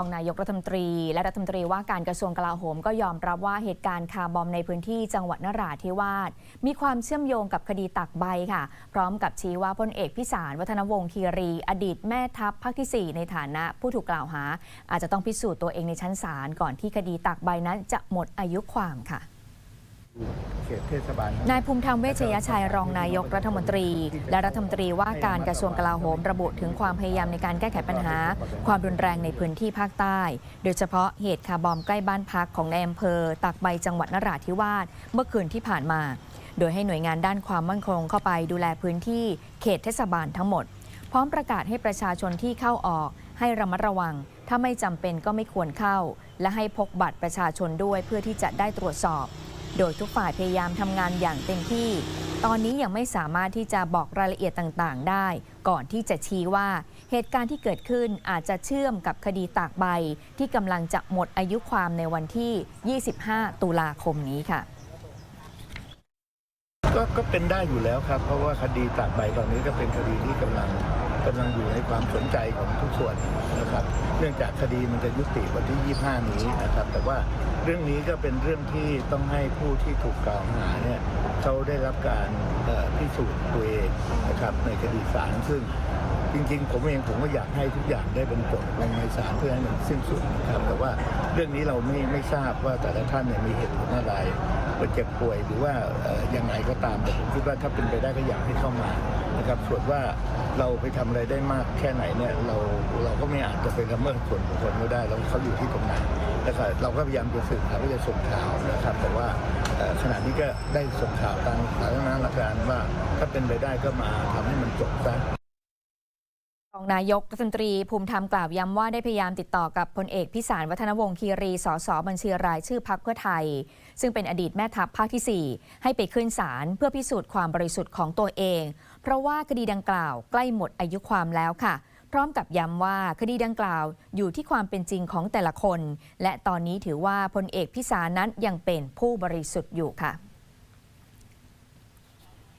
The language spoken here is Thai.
รองนายกรัฐมนตรีและรัฐมนตรีว่าการกระทรวงกลาโหมก็ยอมรับว่าเหตุการณ์คาร์บอมในพื้นที่จังหวัดนราธิวาสมีความเชื่อมโยงกับคดีตักใบค่ะ พร้อมกับชี้ว่าพลเอกพิสารวัฒนวงศ์คีรี อดีตแม่ทัพภาคที่ 4 ในฐานะผู้ถูกกล่าวหา อาจจะต้องพิสูจน์ตัวเองในชั้นศาลก่อนที่คดีตักใบนั้นจะหมดอายุความค่ะ เขตเทศบาลนายภูมิธรรมเวชยชัยรองนายกรัฐมนตรี และรัฐมนตรีว่าการกระทรวงกลาโหมระบุถึงความพยายามในการแก้ไขปัญหา ความรุนแรงในพื้นที่ภาคใต้ โดยเฉพาะเหตุคาร์บอมใกล้บ้านพักของนายอำเภอตากใบจังหวัดนราธิวาสเมื่อคืนที่ผ่านมา โดยให้หน่วยงานด้านความมั่นคงเข้าไปดูแลพื้นที่เขตเทศบาลทั้งหมด พร้อมประกาศให้ประชาชนที่เข้าออก ให้ระมัดระวัง ถ้าไม่จำเป็นก็ไม่ควรเข้า และให้พกบัตรประชาชนด้วยเพื่อที่จะได้ตรวจสอบ โดยทุกฝ่ายพยายามทำงานอย่างเต็มที่ ตอนนี้ยังไม่สามารถที่จะบอกรายละเอียดต่างๆ ได้ ก่อนที่จะชี้ว่า เหตุการณ์ที่เกิดขึ้นอาจจะเชื่อมกับคดีตากใบ ที่กำลังจะหมดอายุความในวันที่ 25 ตุลาคมนี้ค่ะก็ก็เป็นได้อยู่แล้วครับ เพราะว่าคดีตากใบตอนนี้ก็เป็นคดีที่กำลัง กำลังอยู่ในความสนใจของทุกส่วนนะครับ เนื่องจากคดีมันจะยุติวันที่ 25 นี้นะครับ แต่ว่าเรื่องนี้ก็เป็นเรื่องที่ต้องให้ผู้ที่ถูกกล่าวหาเนี่ยเขาได้รับการพิสูจน์ตัวเองนะครับในคดีศาลซึ่งจริงๆ ผมเองผมก็อยากให้ทุกอย่างได้เป็นกฎลงในศาลเพื่อให้มันสิ้นสุดนะครับแต่ว่าเรื่องนี้เราไม่ไม่ทราบว่าแต่ละท่านเนี่ยมีเหตุผลอะไรว่าเจ็บป่วยหรือว่าเอ่อยังไงก็ตามแต่ผมคิดว่าถ้าเป็นไปได้ก็อยากให้เข้ามา นะครับส่วนว่าเราไปทำอะไรได้มากแค่ไหนเนี่ยเราเราก็ไม่อาจจะไปละเมิดส่วนบุคคลไม่ได้เราเขาอยู่ที่ตรงไหนนะครับเราก็พยายามจะสืบหาว่าจะส่งข่าวนะครับ แต่ว่าขณะนี้ก็ได้ส่งข่าวทางสาธารณรัฐการว่าถ้าเป็นไปได้ก็มาทำให้มันจบซะรองนายกรัฐมนตรีภูมิธรรมกล่าวย้ำว่าได้พยายามติดต่อกับพลเอกพิสารวัฒนวงศ์คีรีสสบัญชีรายชื่อพักเพื่อไทย ซึ่งเป็นอดีตแม่ทัพภาคที่ 4 ให้ไปขึ้นศาลเพื่อพิสูจน์ความบริสุทธิ์ของตัวเอง เพราะว่าคดีดังกล่าวใกล้หมดอายุความแล้วค่ะ พร้อมกับย้ำว่าคดีดังกล่าวอยู่ที่ความเป็นจริงของแต่ละคน และตอนนี้ถือว่าพลเอกพิสารนั้นยังเป็นผู้บริสุทธิ์อยู่ค่ะ